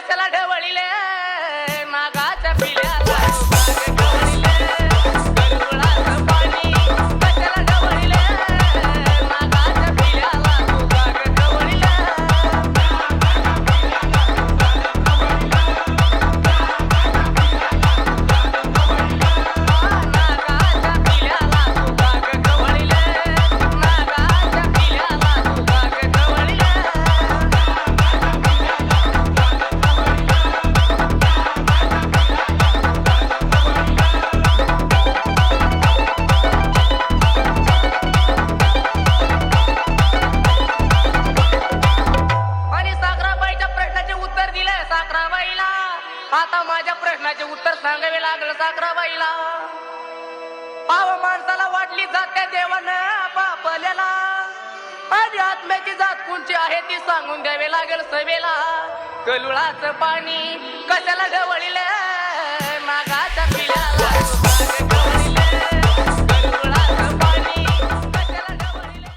कशाला ढवळीले नागाच्या पिल्या आता माझ्या प्रश्नाचे उत्तर सांगावे लागलं साखराबाईला. पाव माणसाला वाटली जाते देवानं पापल्याला आणि आत्म्याची जात कोणची आहे ती सांगून द्यावे लागेल सभेला. कलुळाचं पाणी कशाला ढवळीले?